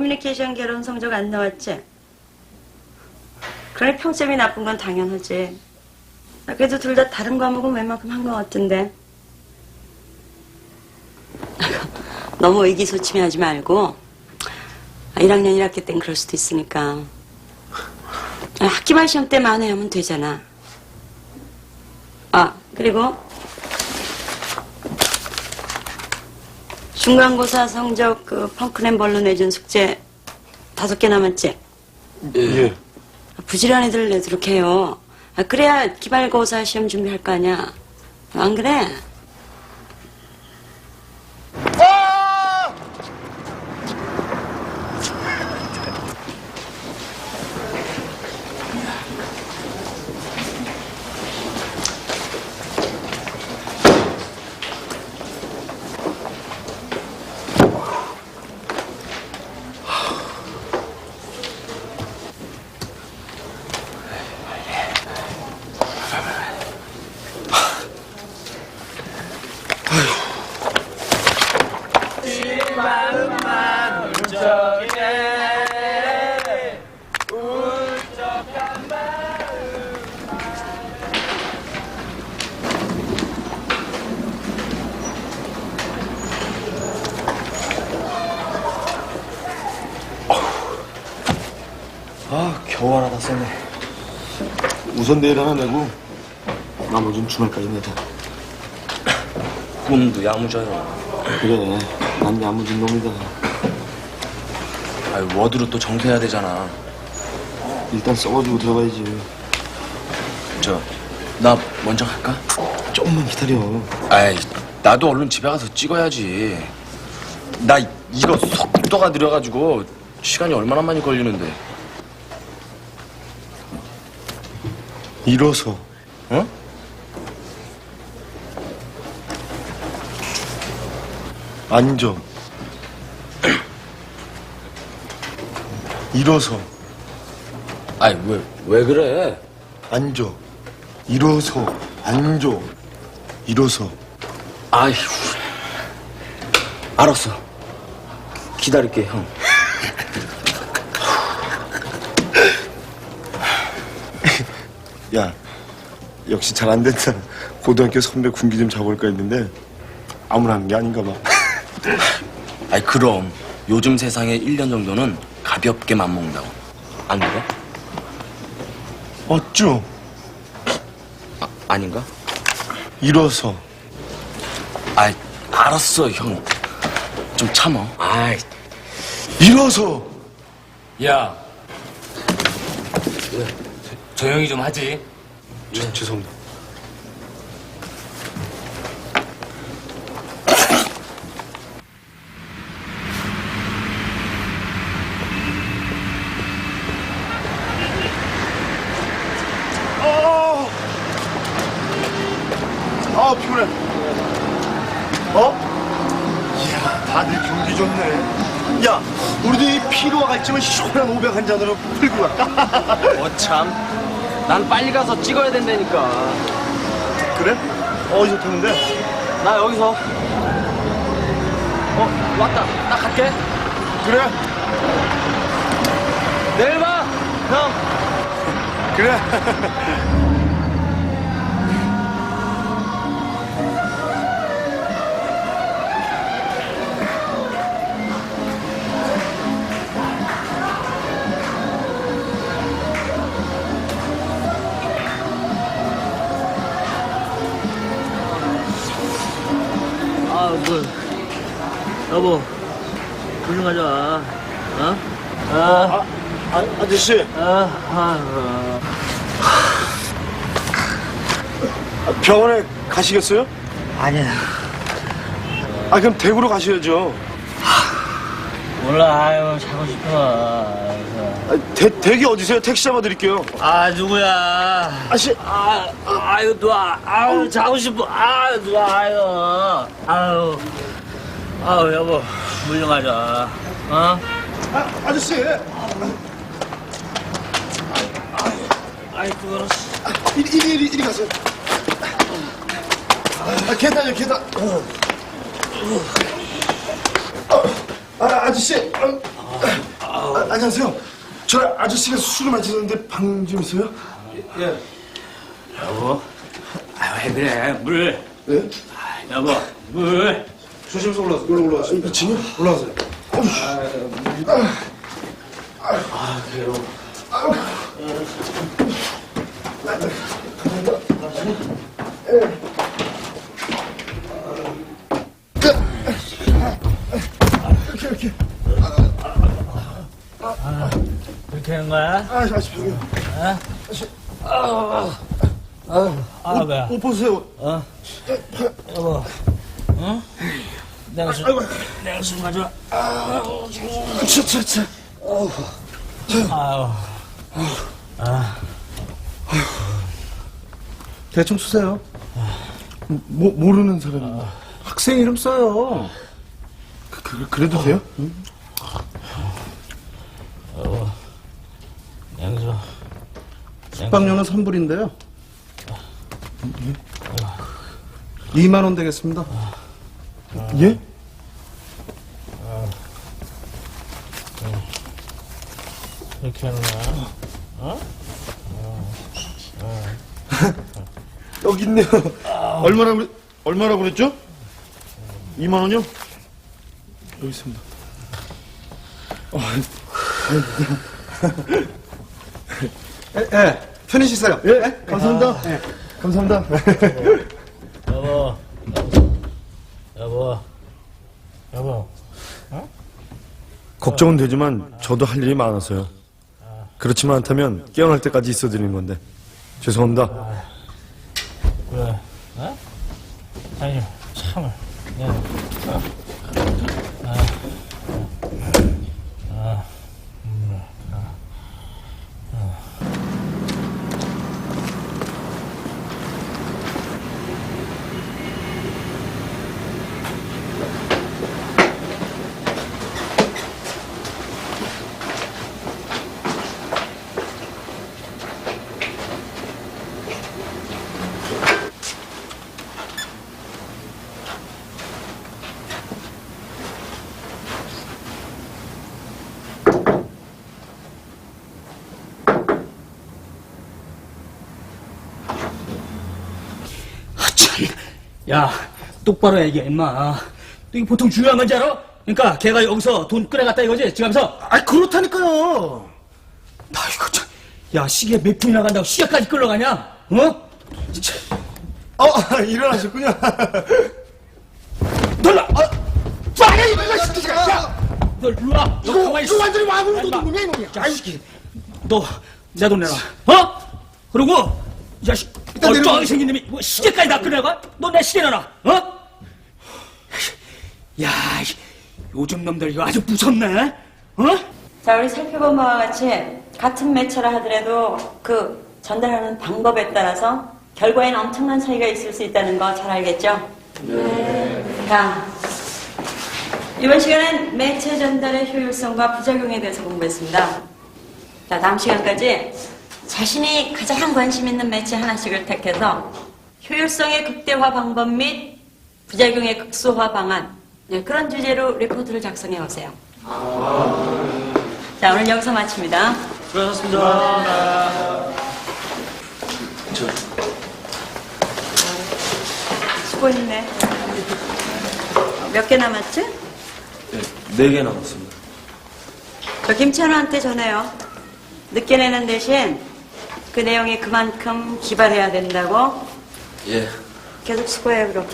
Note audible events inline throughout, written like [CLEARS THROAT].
커뮤니케이션 결혼 성적 안 나왔지? 그러니 평점이 나쁜 건 당연하지. 아, 그래도 둘 다 다른 과목은 웬만큼 한 것 같은데. [LAUGHS] 너무 의기소침해하지 말고 아, 1학년 1학기 땐 그럴 수도 있으니까 아, 학기말 시험 때만 해하면 되잖아. 아 그리고 중간고사 성적 그 펑크냄벌로 내준 숙제 다섯 개 남았지? 예. 아, 부지런한 애들 내도록 해요. 아, 그래야 기말고사 시험 준비할 거 아니야. 안 그래? 아, 겨우 하나 다 썼네. 우선 내일 하나 내고, 나머지는 주말까지 내자. 꿈도 야무져요. 그래, 난 야무진 놈이다. 아유, 워드로 또 정리해야 되잖아. 일단 써가지고 들어가야지. 저, 나 먼저 갈까? 조금만 기다려. 아이, 나도 얼른 집에 가서 찍어야지. 나 이거 속도가 느려가지고 시간이 얼마나 많이 걸리는데. 일어서. 어? 앉아. [CLEARS THROAT] 일어서. 아이, 왜, 왜 그래? 앉아. 일어서. 앉아. 일어서. 아이, 알았어. 기다릴게, 형. [LAUGHS] 야, 역시 잘 안 된다. 고등학교 선배 군기 좀 잡아볼까 했는데, 아무나 하는 게 아닌가 봐. [LAUGHS] 아이, 그럼. 요즘 세상에 1년 정도는 가볍게 맘먹는다고. 안 그래? 어쭈? 아, 아닌가? 일어서. 아이, 알았어, 형. 좀 참어. 아이, 일어서! 야. 조용히 좀 하지. 죄, 죄송합니다. 아, 피곤해. 어? 이야, 다들 경기 좋네. 야, 우리도 이 피로와 갈증을 시원한 500한 잔으로 풀고 갈까? 어참. 난 빨리 가서 찍어야 된다니까. 그래? 어디서 타는데? 나 여기서. 어, 왔다. 나 갈게. 그래, 내일 봐, 형. 그래. [LAUGHS] 아, 아저씨, 아, 아, 병원에 가시겠어요? 아니야. 아, 그럼 대구로 가셔야죠. 몰라, 아유, 자고 싶어. 아, 대, 댁이 어디세요? 택시 잡아드릴게요. 아, 누구야? 아씨, 아, 아유, 누아, 아유, 자고 싶어. 아, 누아, 아유, 아유, 아유, 여보, 물좀 가져와. 어? 아, 아저씨, 아이, 그거는. 이리, 이리, 이리, 이리 가세요. 아, 계단이요, 계단. 어. 아, 아저씨, 어, 안녕하세요. 저 아저씨가 술을 마시는데 방 좀 있어요? 여보. 아, 왜 그래? 물. 네? 아, 여보, 물. 조심해서 올라가세요. 올라 올라가세요. 진요? 올라가세요. 그 렇게 하는 거야? 아, 아십시오. 아, 왜? 옷 벗으세요. 여보. 응? 내가 술, 내가 술 가져와. 차, 차, 차. 아 유. 대충 쓰세요. 모, 모르는 사람인데. 학생 이름 써요. 그, 그, 그래도 돼요? 냉수. 숙박료는 3불인데요. 2만 원 되겠습니다. 예? 이렇게 하는 거야? [LAUGHS] 여기 있네요. 얼마나, 그래, 얼마나 그랬죠? 2만 원이요? 여기 있습니다. 예, 예. 편히 쉬세요. 예, 감사합니다. 예, 감사합니다. 여보. 여보. 여보. 걱정은 되지만 저도 할 일이 많아서요. 그렇지만 않다면 깨어날 때까지 있어 드리는 건데 죄송합니다. 야, 똑바로 얘기해, 임마. 이게 보통 중요한 건지 알아? 그러니까 걔가 여기서 돈 끌어갔다 이거지? 지금서 아, 그렇다니까요. 나 이거 참. 야, 시계 몇 분이나 간다고 시계까지 끌러가냐? 어? 어, 일어나셨군요. [LAUGHS] 놀라! 아, 야, 이거 진짜! 야! 너 일로 와! 너 가만히 있어! 완전히 와보는 임마. 놈이야, 이놈이야. 야, 이 새끼. 너, 내 돈 내놔. 어? 그리고, 이 자식, 얼쩡하게 생긴 놈이 뭐 시계까지 다 끌어가? 너 내 시계 내놔. 어? 야, 이- 요즘 놈들 이거 아주 무섭네. 어? 자, 우리 살펴본 바와 같이 같은 매체라 하더라도 그 전달하는 방법에 따라서 결과에는 엄청난 차이가 있을 수 있다는 거 잘 알겠죠? 네. 자, 이번 시간엔 매체 전달의 효율성과 부작용에 대해서 공부했습니다. 자, 다음 시간까지 자신이 가장 관심 있는 매체 하나씩을 택해서 효율성의 극대화 방법 및 부작용의 극소화 방안 네, 그런 주제로 리포트를 작성해 오세요. 자, 오늘 여기서 마칩니다. 수고하셨습니다. 수고했네. 몇 개 남았지? 네개 남았습니다. 저 김찬호한테 전해요. 늦게 내는 대신 그 내용이 그만큼 기발해야 된다고. 예. 계속 수고해요, 그럼.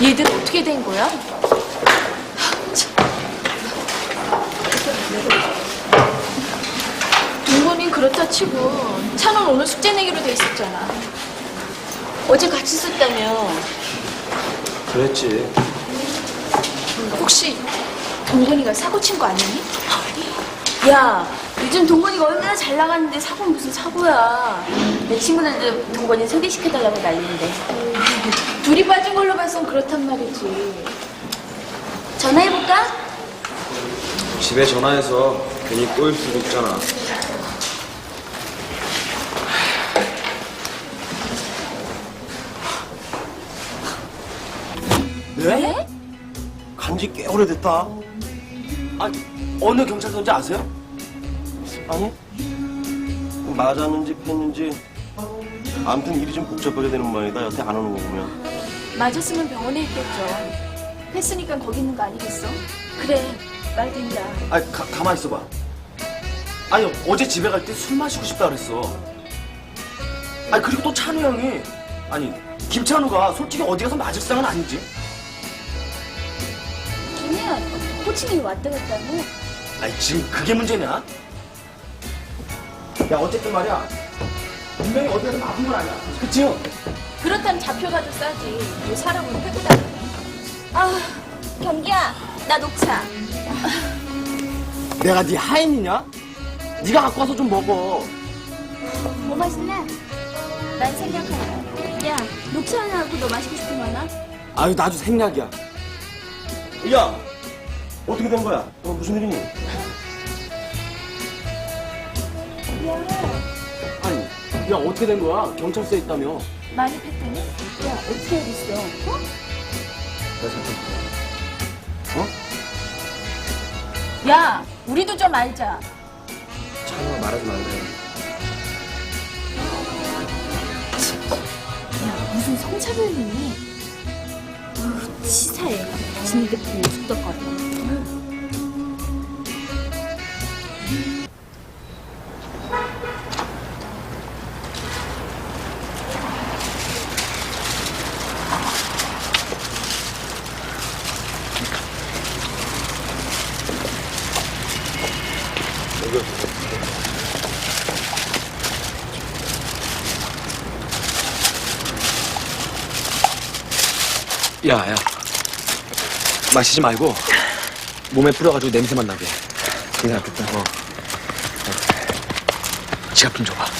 얘들 어떻게 된 거야? 동건이 그렇다 치고 찬원 오늘 숙제 내기로 돼 있었잖아. 어제 같이 썼다며. 그랬지. 혹시 동건이가 사고 친 거 아니니? 야, 요즘 동건이가 얼마나 잘 나가는데 사고는 무슨 사고야. 내 친구들도 동건이 소개시켜달라고 난리인데. 둘이 빠진 걸로 봐선 그렇단 말이지. 전화해볼까? 집에 전화해서 괜히 꼬일 수도 있잖아. 왜? 간지 꽤 오래됐다. 아, 어느 경찰서인지 아세요? 아니? 맞았는지 팼는지 아무튼 일이 좀 복잡하게 되는 모양이다. 여태 안 오는 거 보면. 맞았으면 병원에 있겠죠. 했으니까 거기 있는 거 아니겠어? 그래, 말 된다. 아, 가, 가만 있어봐. 아니, 어제 집에 갈 때 술 마시고 싶다 그랬어. 아니, 그리고 또 찬우 형이, 아니, 김찬우가 솔직히 어디 가서 맞을 상은 아니지. 호칭이 왔다 갔다 해. 아니, 지금 그게 문제냐? 야, 어쨌든 말이야. 분명히 어디 가서 맞은 건 아니야. 그치? 그렇다면 잡혀가도 싸지. 왜 사람을 패고 다니네. 아, 경기야, 나 녹차. 내가 네 하인이냐? 네가 갖고 와서 좀 먹어. 뭐 마실래? 난 생략하야. 야, 녹차 하나 하고 너 마시고 싶은 거 하나? 아유, 나도 생략이야. 야! 어떻게 된 거야? 어, 무슨 일이니? 아니, 야, 어떻게 된 거야? 경찰서에 있다며. 많이 팼더니? 야, 어떻게 알겠어? 어? 어? 야, 우리도 좀 알자. 찬우가 말하지 말래. 야, 무슨 성차별이니? 어우, 치사해. 진드풀 속덕거려. 야, 야. 마시지 말고 몸에 뿌려가지고 냄새만 나게. 괜찮겠다. 어. 지갑 좀 줘봐.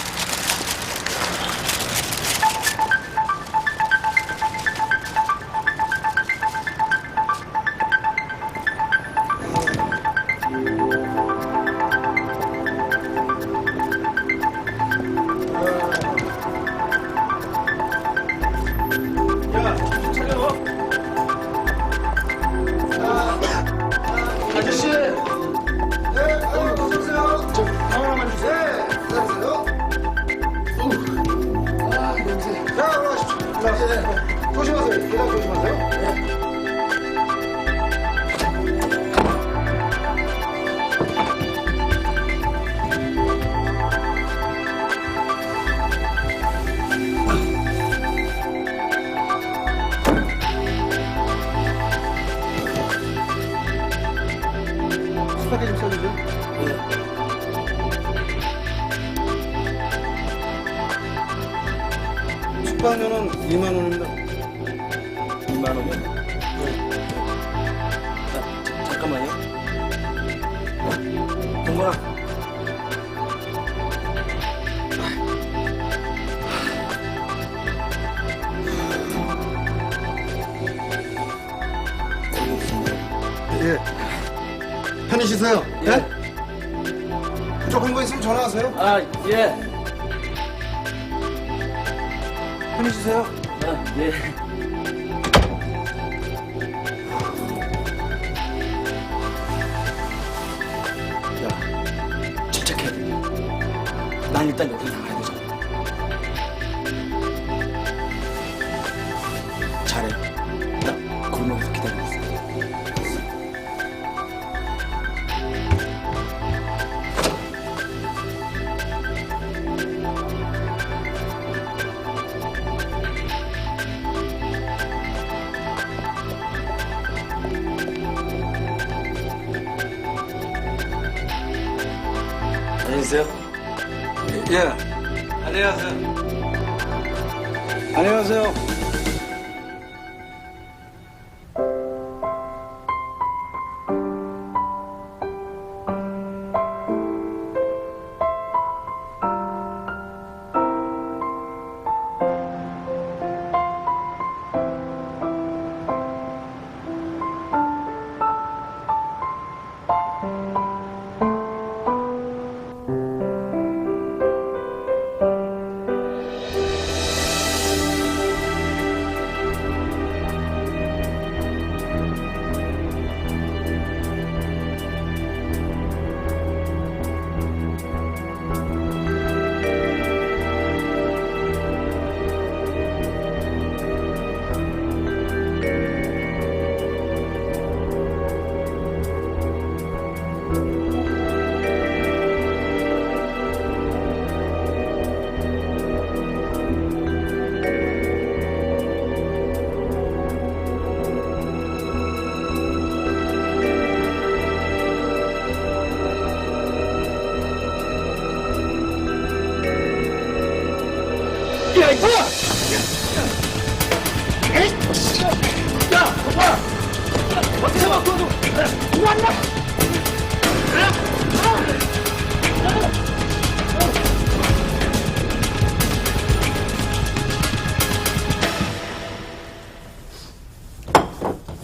동건아. 예. 편히 쉬세요. 예? 부족한 거 있으면 전화하세요. 아, 예. 편히 쉬세요. 아, 예. 난 일단 안녕하세요. 안녕하세요.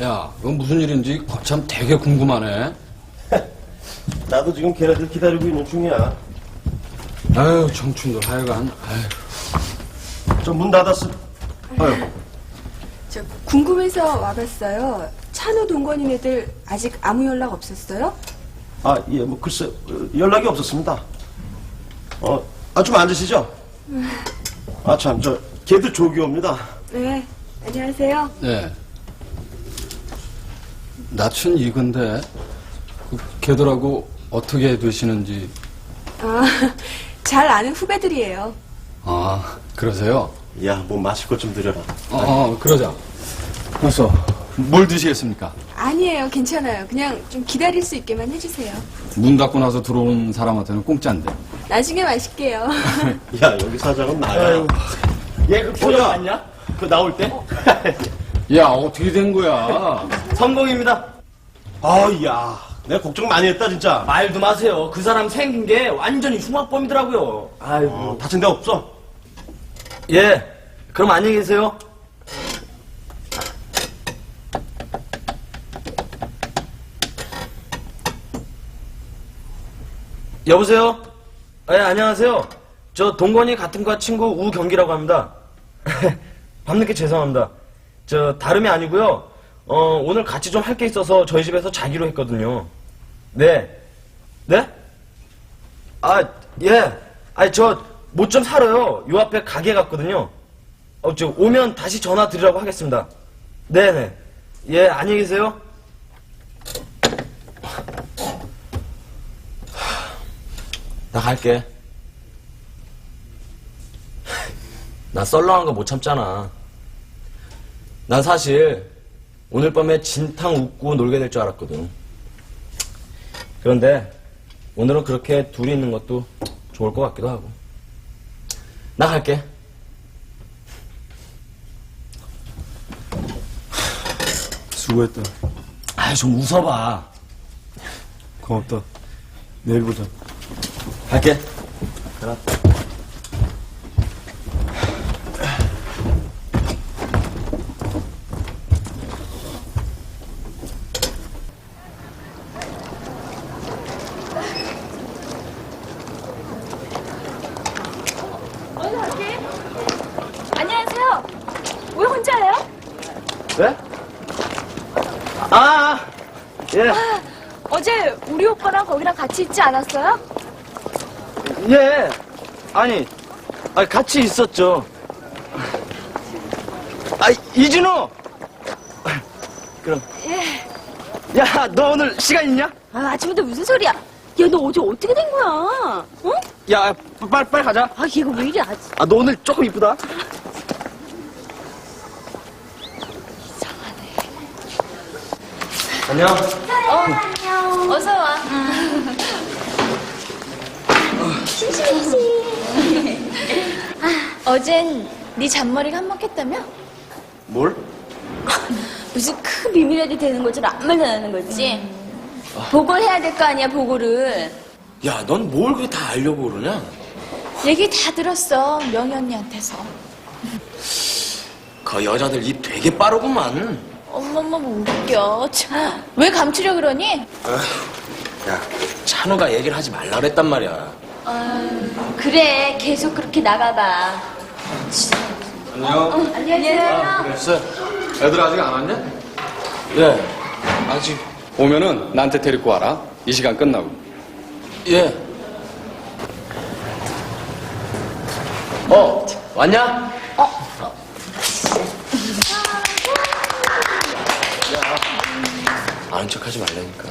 야, 이건 무슨 일인지 참 되게 궁금하네. [LAUGHS] 나도 지금 걔네들 기다리고 있는 중이야. 아유, 청춘들 하여간. 아유. 저 문 닫았어. 아유, 저 궁금해서 와봤어요. 찬호 동건인 애들 아직 아무 연락 없었어요? 아, 예, 뭐 글쎄 어, 연락이 없었습니다. 어, 아 좀 앉으시죠. 아 참, 저 걔도 조기호입니다. 네. 안녕하세요. 네. 낯은 이건데, 그 걔들하고 어떻게 되시는지. 아, [LAUGHS] 잘 아는 후배들이에요. 아, 그러세요? 야, 뭐 마실 것 좀 드려라. 어, 어, 그러자. 어서, 뭘 드시겠습니까? 아니에요. 괜찮아요. 그냥 좀 기다릴 수 있게만 해주세요. 문 닫고 나서 들어오는 사람한테는 공짜인데. 나중에 마실게요. [LAUGHS] 야, 여기 사장은 나야. 얘그 표정 맞냐? 그 나올 때? [LAUGHS] 야, 어떻게 된 거야? 성공입니다. 아, 야, 내가 걱정 많이 했다 진짜. 말도 마세요. 그 사람 생긴 게 완전히 흉악범이더라고요. 아이고. 어, 다친 데 없어? 예. 그럼 안녕히 계세요. 여보세요? 예, 안녕하세요. 저 동건이 같은 과 친구 우경기라고 합니다. [LAUGHS] 밤늦게 죄송합니다. 저 다름이 아니고요. 어, 오늘 같이 좀 할 게 있어서 저희 집에서 자기로 했거든요. 네. 네? 아, 예. 아니, 저, 못 좀 사러요. 요 앞에 가게 갔거든요. 어, 저, 오면 다시 전화 드리라고 하겠습니다. 네네. 예, 안녕히 계세요. 나 갈게. 나 썰렁한 거 못 참잖아. 난 사실 오늘 밤에 진탕 웃고 놀게 될 줄 알았거든. 그런데 오늘은 그렇게 둘이 있는 것도 좋을 것 같기도 하고. 나 갈게. 수고했다. 아, 좀 웃어봐. 고맙다. 내일 보자. 갈게. 안녕하세요. 왜 혼자예요? 네? 아, 예, 어제 우리 오빠랑 거기랑 같이 있지 않았어요? 예. 아니, 아니, 같이 있었죠. 아, 이진우! 그럼. 예. 야, 너 오늘 시간 있냐? 아, 아침부터 무슨 소리야? 야, 너 어제 어떻게 된 거야? 어? 야, 빨리, 빨리 가자. 아, 얘가 왜 이래, 아직. 아, 너 오늘 조금 이쁘다. 안녕. 어서 와. 심심했지. 아, 어젠 네 잔머리가 한몫했다며? 뭘? 무슨 큰 비밀이라도 되는 것처럼 아무 말도 안 하는 거지? 보고를 해야 될 거 아니야, 보고를. 야, 넌 뭘 그렇게 다 알려고 그러냐? 얘기 다 들었어, 명희 언니한테서. 그 여자들 입 되게 빠르구만. 어머머, 뭐 웃겨. 참. 왜 감추려 그러니? 야, 찬우가 얘기를 하지 말라 그랬단 말이야. 그래, 계속 그렇게 나가봐. 안녕. 안녕하세요. 그랬어? 애들 아직 안 왔냐? 예, 아직, 오면은 나한테 데리고 와라. 이 시간 끝나고. 예. 어, 왔냐? 야, 아는 척 하지 말라니까.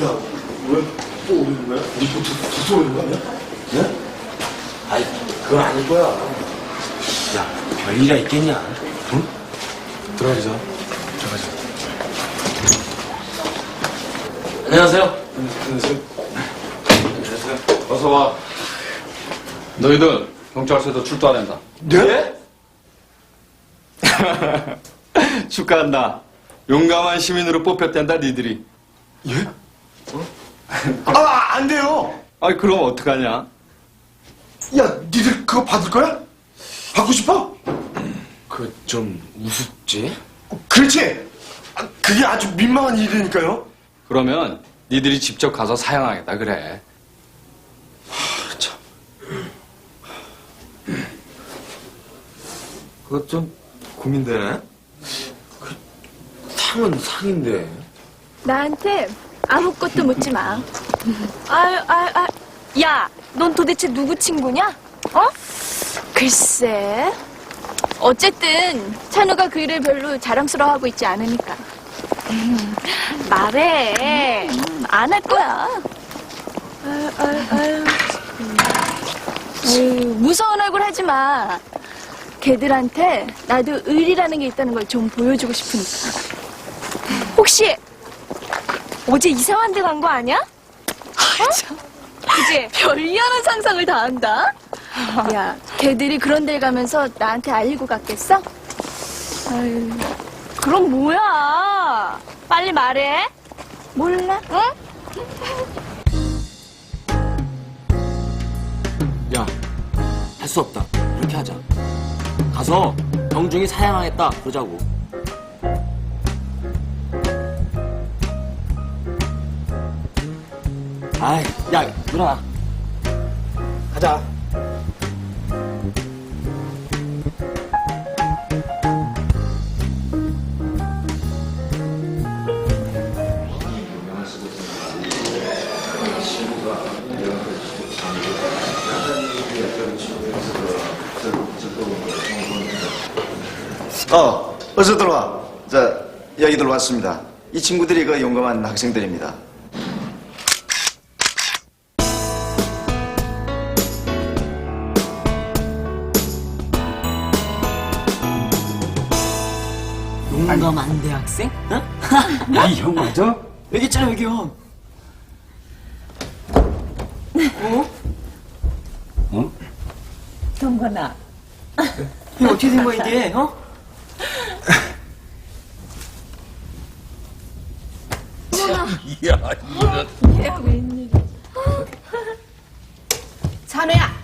야, 왜또 오는 거야? 우리 또, 또, 또 오는 거 아니야? 네? 아이, 그건 아닐 거야. 야, 별일이라 있겠냐? 응? 들어가자. 안녕하세요. 어서 와. 너희들 경찰서에서 출두해야 된다. 네? [LAUGHS] 축하한다. 용감한 시민으로 뽑혔단다, 니들이. 예? [LAUGHS] 아, 안 돼요. 아이, 그럼 어떡하냐? 야, 니들 그거 받을 거야? 받고 싶어? 그, 좀, 우습지? 그렇지. 아, 그게 아주 민망한 일이니까요. 그러면 니들이 직접 가서 사양하겠다, 그래. 그거 좀, 고민되네? 그, 상은 상인데. 나한테 아무것도 묻지 마. 아유, 아유, 아유. 야, 넌 도대체 누구 친구냐? 어? 글쎄. 어쨌든 찬우가 그 일을 별로 자랑스러워하고 있지 않으니까. 음, [LAUGHS] 말해. 안 할 거야. 아유, 아유, 아유. 아유, 무서운 얼굴 하지 마. 걔들한테 나도 의리라는 게 있다는 걸 좀 보여주고 싶으니까. 혹시 어제 이상한 데 간 거 아니야? 어? 그지? 별리하는 상상을 다 한다? [LAUGHS] 야, 걔들이 그런 데 가면서 나한테 알리고 갔겠어? 아유, 그럼 뭐야? 빨리 말해. 몰라, 응? 야, 할 수 없다. 이렇게 하자. 가서 병중이 사양하겠다. 그러자고. 아이, 야, 일어나. 가자. 어, 어서 들어와. 자, 여기들 왔습니다. 이 친구들이 그 용감한 학생들입니다. 용감한 대학생? 어? [LAUGHS] 이형 맞아? 여기 있잖아, 여기 형. 동건아. 이거 어떻게 된 거야, 이게, 어? [LAUGHS] 이야 이거. 이게 웬일이야. 찬우야.